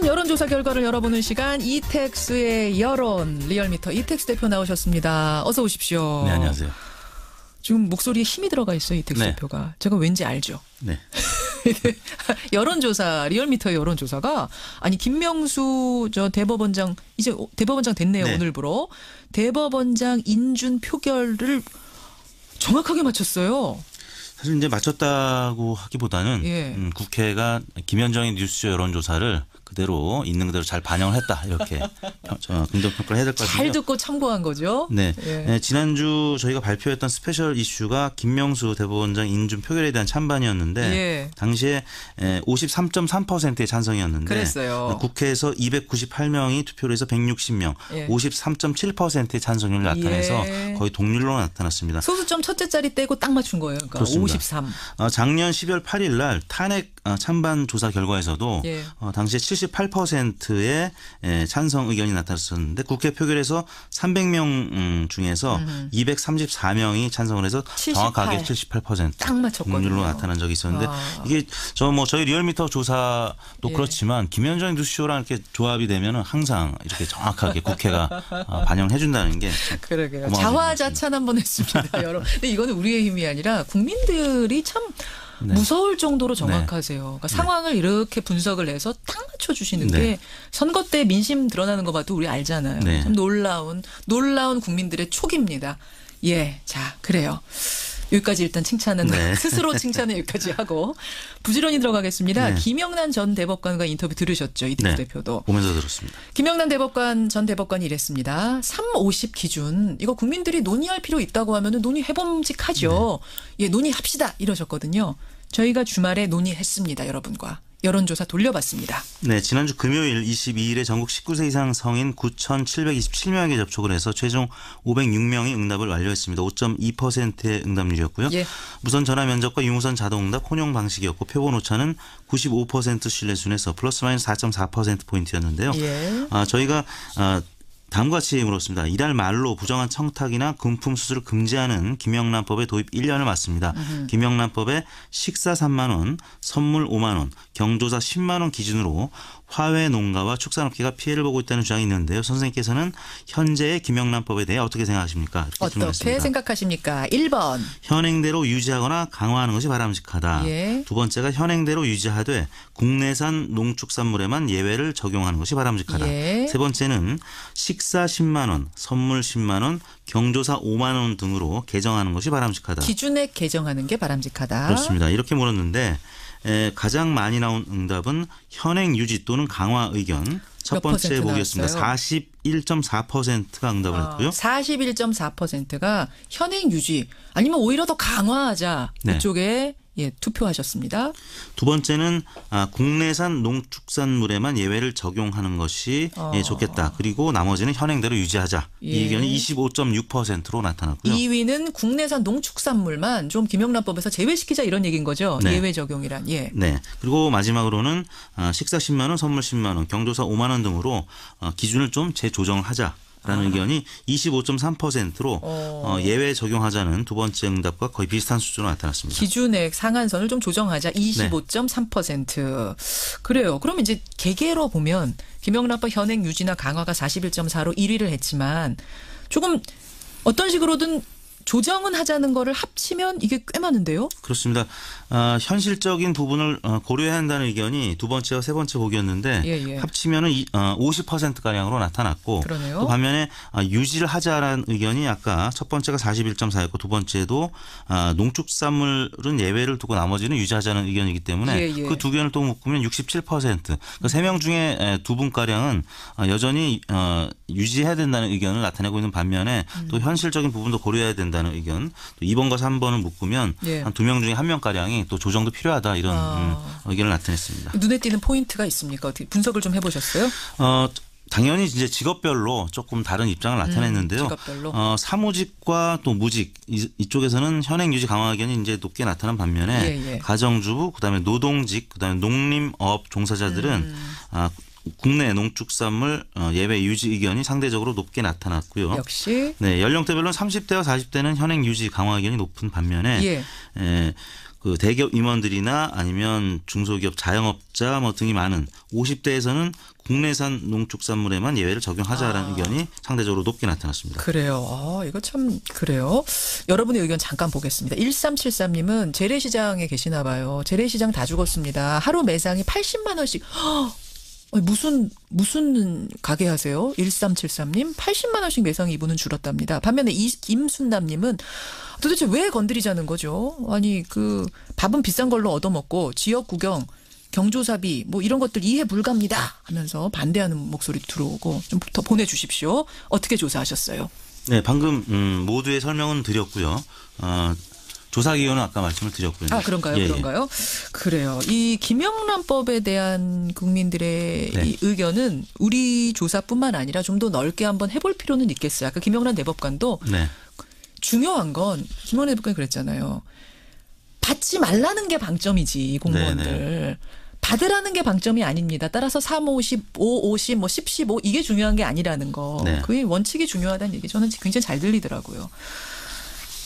최신 여론조사 결과를 열어보는 시간 이택스의 여론 리얼미터 이택스 대표 나오셨습니다. 어서 오십시오. 네, 안녕하세요. 지금 목소리에 힘이 들어가 있어요 이택스 네. 대표가. 제가 왠지 알죠. 네. 여론조사 리얼미터의 여론조사가 아니 김명수 저 대법원장 이제 대법원장 됐네요 네. 오늘부로 대법원장 인준 표결을 정확하게 맞췄어요. 사실 이제 맞췄다고 하기보다는 예. 음, 국회가 김현정의 뉴스 여론조사를 그대로 있는 그대로 잘 반영을 했다 이렇게 평- 저 긍정 평가를 해야 될것잘 같은데요. 듣고 참고한 거죠. 네. 예. 네, 지난주 저희가 발표했던 스페셜 이슈가 김명수 대법원장 인준 표결에 대한 찬반이었는데 예. 당시에 53.3%의 찬성이었는데 그랬어요. 국회에서 298명이 투표를 해서 160명, 예. 53.7%의 찬성률을 나타내서 예. 거의 동률로 나타났습니다. 소수점 첫째 자리 떼고 딱 맞춘 거예요. 그러니까 그렇습니다. 53. 어, 작년 12월 8일 날 탄핵 어, 찬반 조사 결과에서도 예. 어, 당시에 78%의 에, 찬성 의견이 나타났었는데 국회 표결에서 300명 음, 중에서 234명이 찬성을 해서 78. 정확하게 78%. 딱 맞췄거든요. 확률로 나타난 적이 있었는데 아. 이게 저 뭐 저희 리얼미터 조사도 예. 그렇지만 김현정 뉴스쇼랑 이렇게 조합이 되면은 항상 이렇게 정확하게 국회가 어, 반영해 준다는 게참 그러게요. 자화자찬 한번 했습니다, 여러분. 근데 이거는 우리의 힘이 아니라 국민들이 참 네. 무서울 정도로 정확하세요. 그러니까 상황을 이렇게 분석을 해서 딱 맞춰 주시는 네. 게 선거 때 민심 드러나는 거 봐도 우리 알잖아요. 네. 참 놀라운 놀라운 국민들의 촉입니다. 예, 자 그래요. 여기까지 일단 칭찬은 네. 스스로 칭찬은 여기까지 하고 부지런히 들어가겠습니다. 네. 김영란 전 대법관과 인터뷰 들으셨죠, 이택수 네. 대표도. 보면서 들었습니다. 김영란 대법관 전 대법관이 이랬습니다. 3, 50 기준 이거 국민들이 논의할 필요 있다고 하면은 논의해봄직하죠. 예, 논의합시다 이러셨거든요. 저희가 주말에 논의했습니다, 여러분과 여론조사 돌려봤습니다. 네, 지난주 금요일 22일에 전국 19세 이상 성인 9,727명에게 접촉을 해서 최종 506명이 응답을 완료했습니다. 5.2%의 응답률이었고요. 예. 무선 전화 면접과 유무선 자동 응답 혼용 방식이었고 표본 오차는 95% 신뢰 순에서 플러스 마이너스 4.4% 포인트였는데요. 예. 아, 저희가 아, 다음과 같이 물었습니다. 이달 말로 부정한 청탁이나 금품 수수를 금지하는 김영란법의 도입 1년을 맞습니다. 김영란법에 식사 3만 원, 선물 5만 원, 경조사 10만 원 기준으로 화훼 농가와 축산업계가 피해를 보고 있다는 주장이 있는데요. 선생님께서는 현재의 김영란법에 대해 어떻게 생각하십니까? 어떻게. 생각하십니까? 1번. 현행대로 유지하거나 강화하는 것이 바람직하다. 예. 두 번째가 현행대로 유지하되 국내산 농축산물에만 예외를 적용하는 것이 바람직하다. 예. 세 번째는 식사 10만 원, 선물 10만 원, 경조사 5만 원 등으로 개정하는 것이 바람직하다. 기준액 개정하는 게 바람직하다. 그렇습니다. 이렇게 물었는데 에, 가장 많이 나온 응답은 현행 유지 또는 강화 의견 첫몇 번째 보기였습니다. 나왔어요? 41.4%가 응답을 아, 했고요. 41.4%가 현행 유지 아니면 오히려 더 강화하자 네. 이쪽에 예, 투표하셨습니다. 두 번째는 아, 국내산 농축산물에만 예외를 적용하는 것이 어. 예, 좋겠다. 그리고 나머지는 현행대로 유지하자. 예. 이 의견이 25.6%로 나타났고요. 2위는 국내산 농축산물만 좀 김영란법에서 제외시키자 이런 얘기인 거죠. 네. 예외 적용이란. 예. 네. 그리고 마지막으로는 아, 식사 10만 원, 선물 10만 원, 경조사 5만 원 등으로 어, 기준을 좀 재조정을 하자. 라는 의견이 25.3%로 어. 어, 예외 적용하자는 두 번째 응답과 거의 비슷한 수준으로 나타났습니다. 기준액 상한선을 좀 조정하자 25.3%. 그래요. 그럼 이제 개개로 보면 김영란법 현행 유지나 강화가 41.4로 1위를 했지만 조금 어떤 식으로든 조정은 하자는 거를 합치면 이게 꽤 많은데요. 그렇습니다. 아, 현실적인 부분을 어, 고려해야 한다는 의견이 두 번째와 세 번째 보기였는데 예, 예. 합치면은 이- 어, 50% 가량으로 나타났고 그러네요. 또 반면에 아, 유지를 하자라는 의견이 아까 첫 번째가 41.4였고 두 번째도 아, 농축산물은 예외를 두고 나머지는 유지하자는 의견이기 때문에 예, 예. 그두 개를 또 묶으면 67%. 그러니까 세명 중에 두 분 가량은 아, 여전히 어, 유지해야 된다는 의견을 나타내고 있는 반면에 음. 또 현실적인 부분도 고려해야 된다 는 의견. 또 2번과 3번을 묶으면 예. 한두 명 중에 한 명 가량이 또 조정도 필요하다 이런 아. 음, 의견을 나타냈습니다. 눈에 띄는 포인트가 있습니까? 어떻게 분석을 좀 해보셨어요? 어, 당연히 이제 직업별로 조금 다른 입장을 나타냈는데요. 음, 직업별로. 어, 사무직과 또 무직 이, 이쪽에서는 현행 유지 강화 의견이 이제 높게 나타난 반면에 예, 예. 가정주부 그다음에 노동직 그다음에 농림업 종사자들은 음. 아, 국내 농축산물 어, 예외 유지 의견이 상대적으로 높게 나타났고요. 역시 네, 연령대별로는 30대와 40대는 현행 유지 강화 의견이 높은 반면에 예. 에, 그 대기업 임원들이나 아니면 중소기업 자영업자 뭐 등이 많은 50대에서는 국내산 농축산물에만 예외를 적용하자라는 아. 의견이 상대적으로 높게 나타났습니다. 그래요. 아, 이거 참 그래요. 여러분의 의견 잠깐 보겠습니다. 1373님은 재래시장에 계시나 봐요. 재래시장 다 죽었습니다. 하루 매상이 80만 원씩. 헉! 무슨 무슨 가게 하세요? 1373님 80만 원씩 매상이 이분은 줄었답니다. 반면에 이 김순남 님은 도대체 왜 건드리자는 거죠? 아니 그 밥은 비싼 걸로 얻어먹고 지역 구경 경조사비 뭐 이런 것들 이해 불가입니다 하면서 반대하는 목소리 들어오고 좀 더 보내주십시오. 어떻게 조사하셨어요? 네, 방금 음, 모두의 설명은 드렸고요. 어, 조사 기호는 아까 말씀을 드렸고요. 아 그런가요? 예, 예. 그런가요? 그래요. 이 김영란법에 대한 국민들의 네. 이 의견은 우리 조사뿐만 아니라 좀 더 넓게 한번 해볼 필요는 있겠어요. 아까 김영란 대법관도 네. 중요한 건 김영란 대법관이 그랬잖아요. 받지 말라는 게 방점이지 이 공무원들. 네, 받으라는 게 방점이 아닙니다. 따라서 3, 50, 5, 50, 뭐 10, 15 이게 중요한 게 아니라는 거. 네. 그게 원칙이 중요하다는 얘기 저는 굉장히 잘 들리더라고요.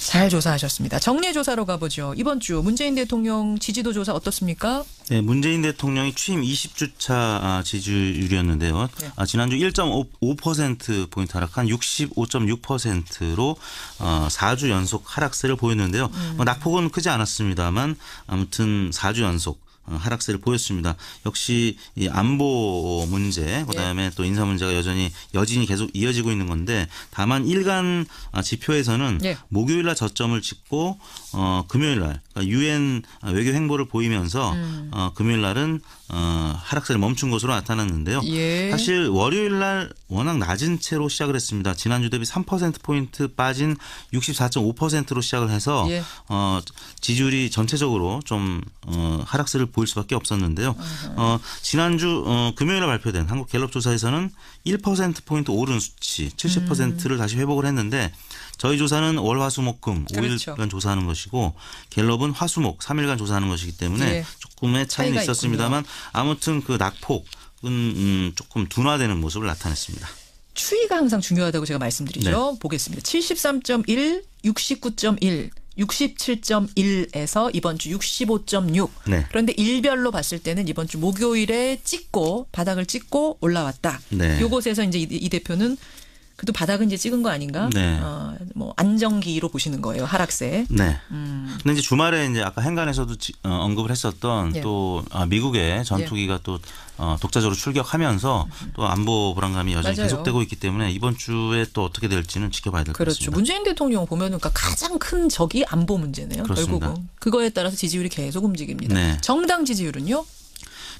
잘 조사하셨습니다. 정례 조사로 가보죠. 이번 주 문재인 대통령 지지도 조사 어떻습니까? 네, 문재인 대통령이 취임 20주차 아, 지지율이었는데요. 네. 아, 지난주 1.5% 포인트 하락한 65.6%로 어, 4주 연속 하락세를 보였는데요. 음. 뭐 낙폭은 크지 않았습니다만 아무튼 4주 연속 어, 하락세를 보였습니다. 역시 이 안보 문제, 그다음에 또 인사 문제가 여전히 여진이 계속 이어지고 있는 건데 다만 일간 아, 지표에서는 예. 목요일 날 저점을 찍고 어 금요일 날 유엔 외교 행보를 보이면서 음. 어 금요일 날은 어 하락세를 멈춘 것으로 나타났는데요. 예. 사실 월요일 날 워낙 낮은 채로 시작을 했습니다. 지난주 대비 3% 포인트 빠진 64.5%로 시작을 해서 예. 어 지지율이 전체적으로 좀 어, 하락세를 보일 수밖에 없었는데요. 어 지난주 어, 금요일에 발표된 한국 갤럽 조사에서는 1% 포인트 오른 수치 70%를 다시 회복을 했는데 저희 조사는 월, 화, 수, 목, 금 그렇죠. 5일간 조사하는 것이고 갤럽은 화, 수, 목 3일간 조사하는 것이기 때문에 예. 조금의 차이는 차이가 있었습니다만 아무튼 그 낙폭은 음, 조금 둔화되는 모습을 나타냈습니다. 추이가 항상 중요하다고 제가 말씀드리죠. 보겠습니다. 73.1, 69.1, 67.1에서 이번 주 65.6. 네. 그런데 일별로 봤을 때는 이번 주 목요일에 찍고 바닥을 찍고 올라왔다. 네. 요곳에서 이제 이, 이 대표는 그래도 바닥은 이제 찍은 거 아닌가? 네. 어, 뭐 안정기로 보시는 거예요. 하락세. 네. 음. 근데 이제 주말에 이제 아까 행간에서도 지- 어, 언급을 했었던 예. 또 아, 미국의 전투기가 또 어, 독자적으로 출격하면서 또 안보 불안감이 여전히 맞아요. 계속되고 있기 때문에 이번 주에 또 어떻게 될지는 지켜봐야 될것 그렇죠. 같습니다. 문재인 대통령 보면은 그러니까 가장 큰 적이 안보 문제네요. 그렇습니다. 결국은 그거에 따라서 지지율이 계속 움직입니다. 네. 정당 지지율은요?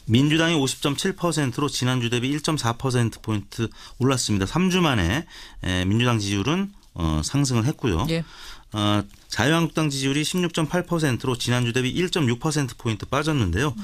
민주당이 50.7%로 지난주 대비 1.4% 포인트 올랐습니다. 3주 만에 에, 민주당 지지율은 어, 상승을 했고요. 예. 어, 자유한국당 지지율이 16.8%로 지난주 대비 1.6% 포인트 빠졌는데요.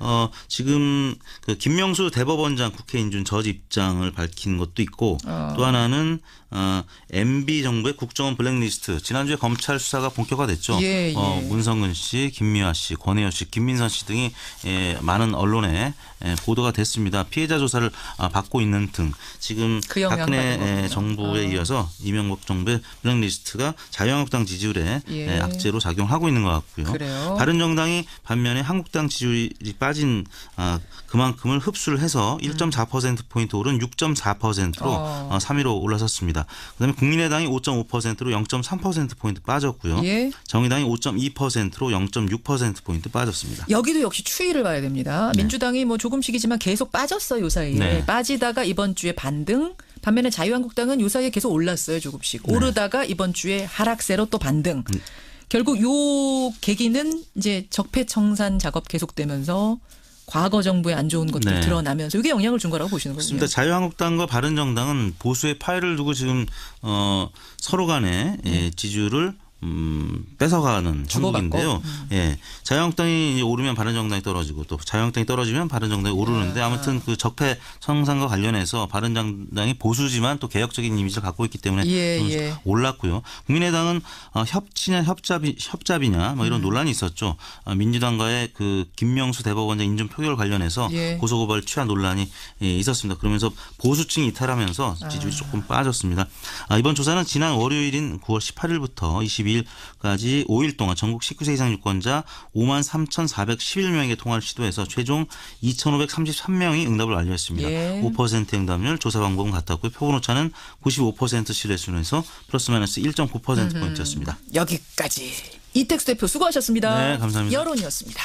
어, 지금 그 김명수 대법원장 국회 인준 저지 입장을 밝힌 것도 있고 어. 또 하나는 어, MB 정부의 국정원 블랙리스트 지난주에 검찰 수사가 본격화됐죠. 예, 어, 예. 문성근 씨, 김미화 씨, 권혜여 씨, 김민선 씨 등이 예, 많은 언론에 예, 보도가 됐습니다. 피해자 조사를 아, 받고 있는 등 지금 그 박근혜 예. 정부에 아. 이어서 이명박 정부의 블랙리스트가 자유한국당 지지율에 예. 예, 악재로 작용하고 있는 것 같고요. 그래요. 바른정당이 반면에 한국당 지지율이 빠진 아, 그만큼을 흡수를 해서 1.4% 포인트 오른 6.4%로 어. 어. 3위로 올라섰습니다. 그다음에 국민의당이 5.5%로 0.3% 포인트 빠졌고요. 예. 정의당이 5.2%로 0.6% 포인트 빠졌습니다. 여기도 역시 추이를 봐야 됩니다. 민주당이 뭐 조금씩이지만 계속 빠졌어요, 요 사이에. 네. 빠지다가 이번 주에 반등. 반면에 자유한국당은 요 사이에 계속 올랐어요, 조금씩. 네. 오르다가 이번 주에 하락세로 또 반등. 음. 결국 요 계기는 이제 적폐청산 작업 계속되면서 과거 정부의 안 좋은 것들 네. 드러나면서 이게 영향을 준 거라고 보시는 거군요. 그렇습니다. 자유한국당과 바른정당은 보수의 파일을 두고 지금 어, 서로 간에 예, 지지율을 음, 뺏어가는 네. 주고받고. 음. 예, 자유한국당이 오르면 바른정당이 떨어지고 또 자유한국당이 떨어지면 바른정당이 오르는데 아무튼 그 적폐 청산과 관련해서 바른정당이 보수지만 또 개혁적인 이미지를 갖고 있기 때문에 예, 좀 예. 올랐고요. 국민의당은 어, 협치냐 협잡이 협잡이냐 뭐 음. 이런 논란이 있었죠. 어, 민주당과의 그 김명수 대법원장 인준 표결 관련해서 예. 고소고발 취하 논란이 예, 있었습니다. 그러면서 보수층이 이탈하면서 아. 지지율이 조금 빠졌습니다. 아, 이번 조사는 지난 월요일인 9월 18일부터 22일까지 5일 동안 전국 19세 이상 유권자 5만 3,411명에게 통화를 시도해서 최종 2,533명이 응답을 완료했습니다. 예. 5% 응답률 조사 방법은 같았고요. 표본 오차는 95% 신뢰 수준에서 플러스 마이너스 1.9% 포인트였습니다. 여기까지 이택수 대표 수고하셨습니다. 네, 감사합니다. 여론이었습니다.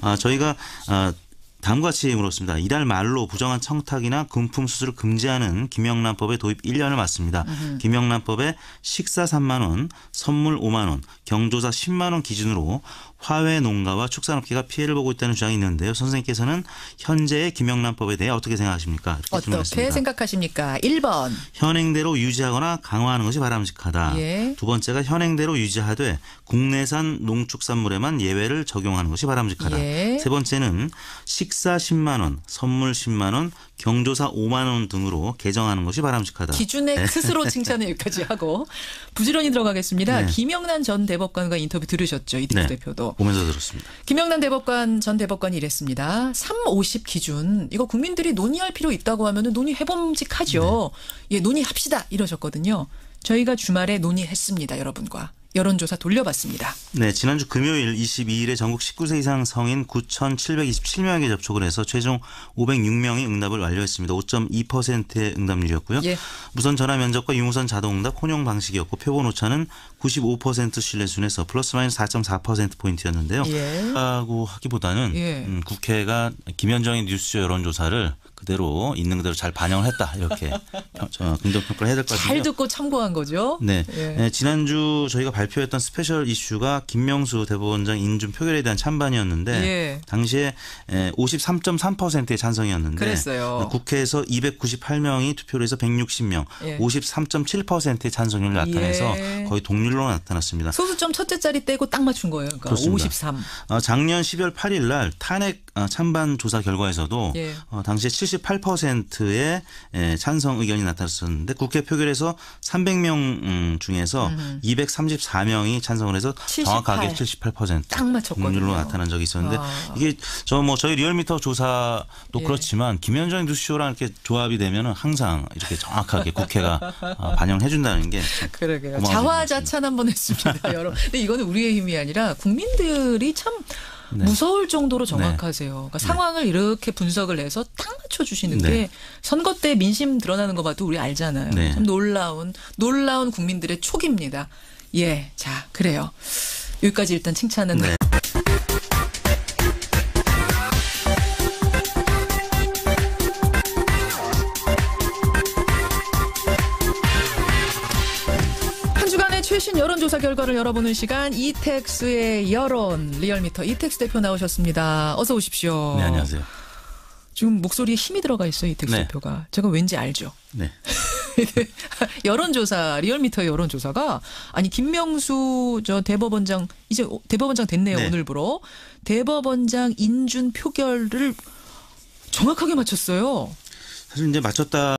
아, 저희가 아, 다음과 같이 물었습니다. 이달 말로 부정한 청탁이나 금품 수수를 금지하는 김영란법의 도입 1년을 맞습니다. 김영란법에 식사 3만 원, 선물 5만 원, 경조사 10만 원 기준으로 화훼 농가와 축산업계가 피해를 보고 있다는 주장이 있는데요. 선생님께서는 현재의 김영란법에 대해 어떻게 생각하십니까? 어떻게. 생각하십니까? 1번. 현행대로 유지하거나 강화하는 것이 바람직하다. 예. 두 번째가 현행대로 유지하되 국내산 농축산물에만 예외를 적용하는 것이 바람직하다. 예. 세 번째는 식사 10만 원, 선물 10만 원, 경조사 5만 원 등으로 개정하는 것이 바람직하다. 기준에 스스로 칭찬을 여기까지 하고 부지런히 들어가겠습니다. 네. 김영란 전 대법관과 인터뷰 들으셨죠? 이택수 네. 대표도. 보면서 들었습니다. 김영란 대법관 전 대법관이 이랬습니다. 3, 50 기준 이거 국민들이 논의할 필요 있다고 하면 논의해봄직하죠. 네. 예, 논의합시다 이러셨거든요. 저희가 주말에 논의했습니다, 여러분과 여론조사 돌려봤습니다. 네, 지난주 금요일 22일에 전국 19세 이상 성인 9,727명에게 접촉을 해서 최종 506명이 응답을 완료했습니다. 5.2%의 응답률이었고요. 예. 무선 전화 면접과 유무선 자동 응답 혼용 방식이었고 표본 오차는 95% 신뢰 순에서 플러스 마이너스 4.4% 포인트였는데요. 예. 라고 하기보다는 예. 음, 국회가 김현정의 뉴스 여론조사를 그대로 있는 그대로 잘 반영을 했다 이렇게 평- 저 긍정 평가를 해야 될 것 같은데요. 잘 듣고 참고한 거죠. 네. 예. 네, 지난주 저희가 발표했던 스페셜 이슈가 김명수 대법원장 인준 표결에 대한 찬반이었는데 예. 당시에 53.3%의 찬성이었는데 그랬어요. 국회에서 298명이 투표를 해서 160명, 예. 53.7%의 찬성률을 나타내서 예. 거의 동률로 나타났습니다. 소수점 첫째 자리 떼고 딱 맞춘 거예요. 그러니까 그렇습니다. 53. 어, 작년 12월 8일 날 탄핵 어, 찬반 조사 결과에서도 예. 어, 당시에 78%의 에, 찬성 의견이 나타났었는데 국회 표결에서 300명 음, 중에서 234명이 찬성을 해서 78. 정확하게 78%. 딱 맞췄거든요. 동률로 나타난 적이 있었는데 아. 이게 저 뭐 저희 리얼미터 조사도 예. 그렇지만 김현정 뉴스쇼랑 이렇게 조합이 되면은 항상 이렇게 정확하게 국회가 어, 반영해 준다는 게참 그러게요. 자화자찬 한번 했습니다, 여러분. 근데 이거는 우리의 힘이 아니라 국민들이 참 네. 무서울 정도로 정확하세요. 그러니까 상황을 이렇게 분석을 해서 딱 맞춰 주시는 네. 게 선거 때 민심 드러나는 거 봐도 우리 알잖아요. 네. 참 놀라운 놀라운 국민들의 촉입니다. 예, 자 그래요. 여기까지 일단 칭찬은 최신 여론조사 결과를 열어보는 시간 이택스의 여론 리얼미터 이택스 대표 나오셨습니다. 어서 오십시오. 네, 안녕하세요. 지금 목소리에 힘이 들어가 있어요 이택스 네. 대표가. 제가 왠지 알죠. 네. 여론조사 리얼미터의 여론조사가 아니 김명수 저 대법원장 이제 대법원장 됐네요 네. 오늘부로 대법원장 인준 표결을 정확하게 맞췄어요. 사실 이제 맞췄다